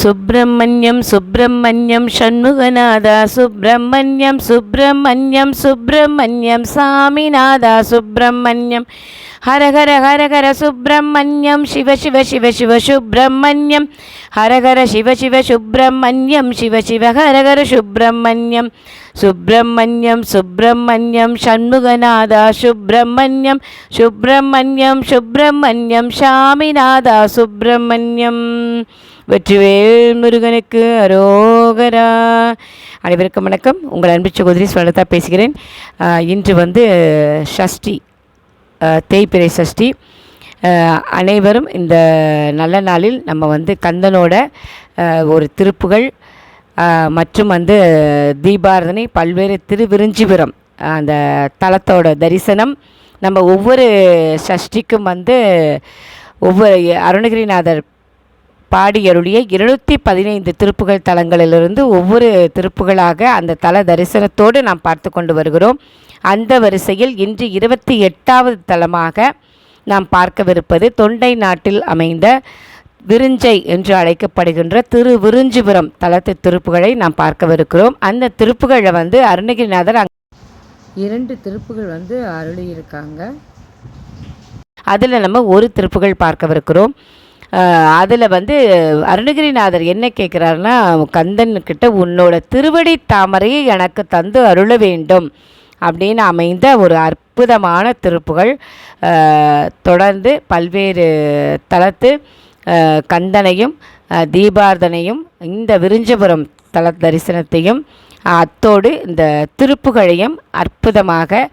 சுப்பிரமணியம் சுப்பிரமணியம் ஷண்முகநாதா சுப்பிரமணியம் சுப்பிரமணியம் சுப்பிரமணியம் சாமிநாதா சுப்பிரமணியம். ஹரஹர ஹரஹர சுப்பிரமணியம். சிவ சிவ சிவ சிவ சுப்பிரமணியம். ஹரஹர சிவ சிவ சுப்பிரமணியம். சிவ சிவ ஹரஹர சுப்பிரமணியம். சுப்பிரமணியம் சுப்பிரமணியம். ஷண்முகநாதா சுப்பிரமணியம். சுப்பிரமணியம் சுப்பிரமணியம். சாமிநாதா சுப்பிரமணியம். வெற்றிவேல் முருகனுக்கு அரோகரா. அனைவருக்கும் வணக்கம். உங்கள் அன்பு சகோதரி ஸ்வலதா பேசுகிறேன். இன்று வந்து ஷஷ்டி ஆஹ் தேய்பிறை சஷ்டி அனைவரும் இந்த நல்ல நாளில் நம்ம வந்து கந்தனோட ஒரு திருப்புகள் மற்றும் வந்து தீபாரதனை பல்வேறு திருவிருஞ்சிபுரம் அந்த தலத்தோட தரிசனம். நம்ம ஒவ்வொரு சஷ்டிக்கும் வந்து ஒவ்வொரு அருணகிரிநாதர் பாடியருடைய இருநூற்றி பதினைந்து திருப்புகள் தலங்களிலிருந்து ஒவ்வொரு திருப்புகளாக அந்த தல தரிசனத்தோடு நாம் பார்த்து கொண்டு வருகிறோம். அந்த வரிசையில் இன்று இருபத்தி எட்டாவது தலமாக நாம் பார்க்கவிருப்பது தொண்டை நாட்டில் அமைந்த விருஞ்சை என்று அழைக்கப்படுகின்ற திரு விருஞ்சிபுரம் தலத்து திருப்புகளை நாம் பார்க்கவிருக்கிறோம். அந்த திருப்புகளை வந்து அருணகிரிநாதர் அங் இரண்டு திருப்புகள் வந்து அருளியிருக்காங்க. அதில் நம்ம ஒரு திருப்புகள் பார்க்கவிருக்கிறோம். அதில் வந்து அருணகிரிநாதர் என்ன கேட்குறாருன்னா கந்தன் கிட்ட உன்னோட திருவடி தாமரையை எனக்கு தந்து அருள வேண்டும். அப்படின்னு அமைந்த ஒரு அற்புதமான திருப்புகள் தொடர்ந்து பல்வேறு தலத்து கந்தனையும் தீபார்த்தனையும் இந்த விருஞ்சபுரம் தல தரிசனத்தையும் அத்தோடு இந்த திருப்புகளையும் அற்புதமாக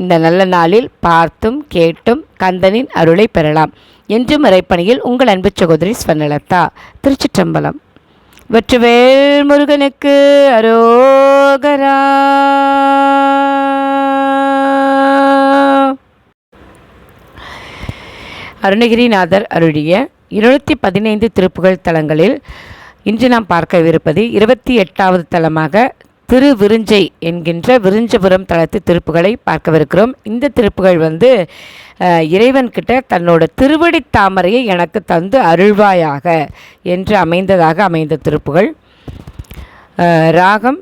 இந்த நல்ல நாளில் பார்த்தும் கேட்டும் கந்தனின் அருளை பெறலாம். என்றும் இறைப்பணியில் உங்கள் அன்பு சகோதரி ஸ்வர்ணலதா திருச்சிற்றம்பலம். வெற்றிவேல் முருகனுக்கு அரோகரா. அருணகிரிநாதர் அருளிய இருநூற்றி பதினைந்து திருப்புகழ் தலங்களில் இன்று நாம் பார்க்கவிருப்பது இருபத்தி எட்டாவது தலமாக திரு விருஞ்சை என்கின்ற விருஞ்சபுரம் தளத்து திருப்புகளை பார்க்கவிருக்கிறோம். இந்த திருப்புகள் வந்து இறைவன்கிட்ட தன்னோட திருவடி தாமரையை எனக்கு தந்து அருள்வாயாக என்று அமைந்ததாக அமைந்த திருப்புகள். ராகம்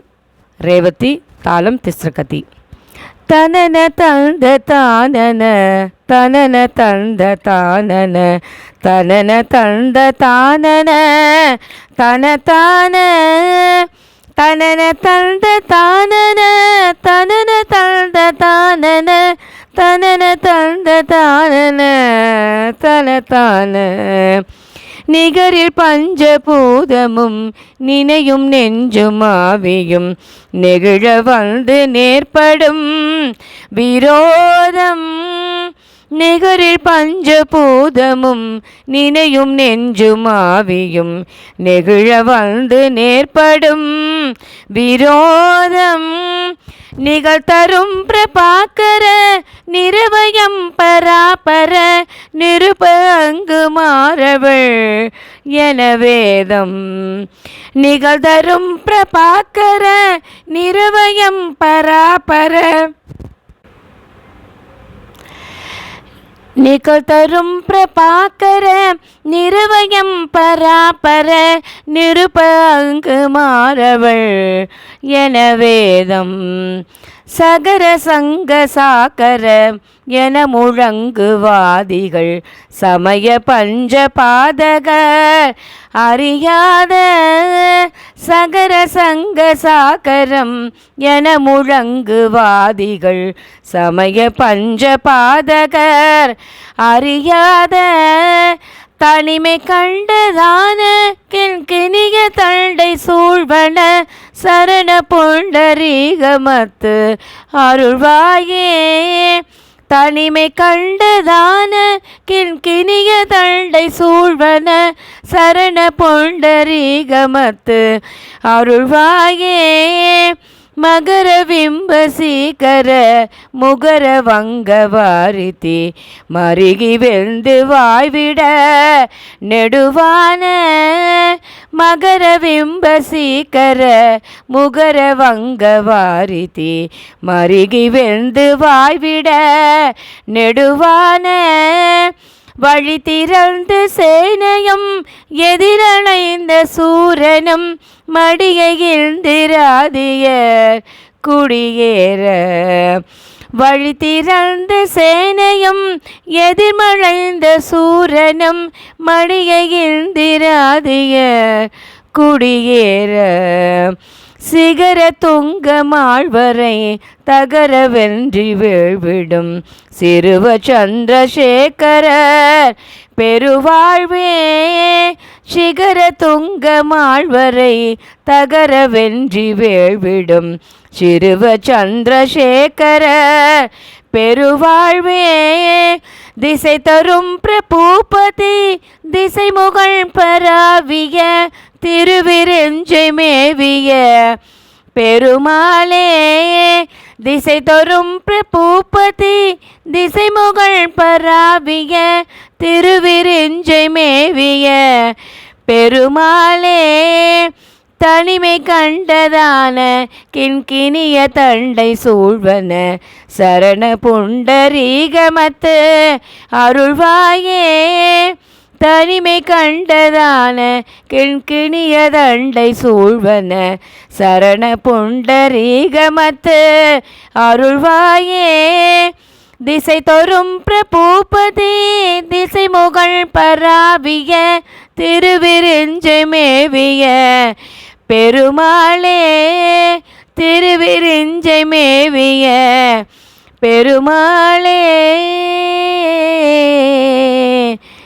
ரேவதி தாளம் திஸ்ரகதி. தனன தந்த தானன தனன தந்த தானன தனன தந்த தானன தன தான தனன தந்த தானன தனன தந்த தானன தனன தந்த தானன தன தான நிகரில் பஞ்சபூதமும் நினையும் நெஞ்சும் ஆவியும் நெகிழ வந்து நேர்படும் விரோதம். நிகரில் பஞ்சபூதமும் நினையும் நெஞ்சும் ஆவியும் நெகிழ வந்து நேர்படும் விரோதம் நிகழ்த்தரும் பிரபாக்கர நிறுவயம் பராபர நிருப அங்கு மாறவள் என வேதம். நிகழ்தரும் பிரபாக்கர நிறுவயம் பராபர நிகழ்தரும் பிரபாக்கர நிறுவயம் பராபர நிருபங்கு மாறவள். என வேதம் சகர சங்க சாக்கர என முழங்குவாதிகள். சமய பஞ்ச பாதகர் அறியாத சகர சங்க சாக்கரம் என முழங்குவாதிகள். சமய பஞ்ச பாதகர் அறியாத தனிமை கண்டதான கிண்கிணிய தண்டை சூழ்வன சரண புண்டரீகமத்து அருள்வாயே. தனிமை கண்டதான கிண்கிணிய தண்டை சூழ்வன சரண பொண்டரீகமத்து அருள்வாயே. மகர விம்ப சீக்கர முகர வங்க வாரித்தி மருகி வெந்து வாய்விட நெடுவான மகர விம்ப சீகர முகர வங்க வாரிதி மருகி வெந்து வாய்விட நெடுவான. வழி திறந்து சேனையும் எதிரணைந்த சூரனும் மடியகிழ்ந்திராதியர் குடியேற. வழி திறந்த சேனையும் எதிர்மழைந்த சூரனும் மடியகிழ்ந்திராதியர் குடியேற. சிகர துங்க மாழ்வரை தகர வென்றி வீழ்விடும் சிறுவ சந்திரசேகரர் பெருவாழ்வே சிகர துங்க மாழ்வரை தகர வென்றி வேழ்விடும் சிறுவ சந்திரசேகர பெருவாழ்வே திசை தரும் பிரபூபதி திசை முகழ் பராவிய திருவிருஞ்சை மேவிய பெருமாளே திசை தரும் பூபதி திசை முகழ் பராவிய திருவிருஞ்சை மேவிய. பெருமாளே தனிமை கண்டதான கிண்கிணிய தண்டை சூழ்வன. சரண புண்டரீகமத்து அருள்வாயே. தனிமை கண்டதான கிண்கிணிய தண்டை சூழ்வன. சரண புண்டரீகமத்து அருள்வாயே. திசை தொரும் பிரபூபதி திசை முகழ் பராவிய திருவிருஞ்சை மேவிய. பெருமாளே திருவிருஞ்சை மேவிய. பெருமாளே.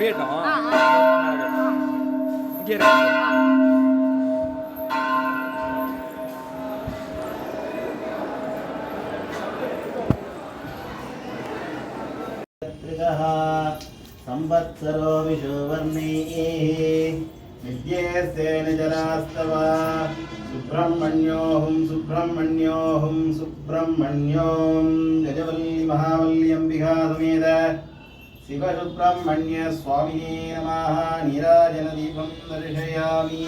தி- தீபாவளி முடியட்டும் இங்கே இரு. त्रिगः संवत्सरो विशुवर्णैः विद्येस्तेन जरास्तव सुब्रह्मण्योऽहं सुब्रह्मण्योऽहं सुब्रह्मण्यों गजवल्ली महावल्यम्बिका समेत शिवसुब्रह्मण्यस्वामिने नमः नीराजनदीपं दर्शयामि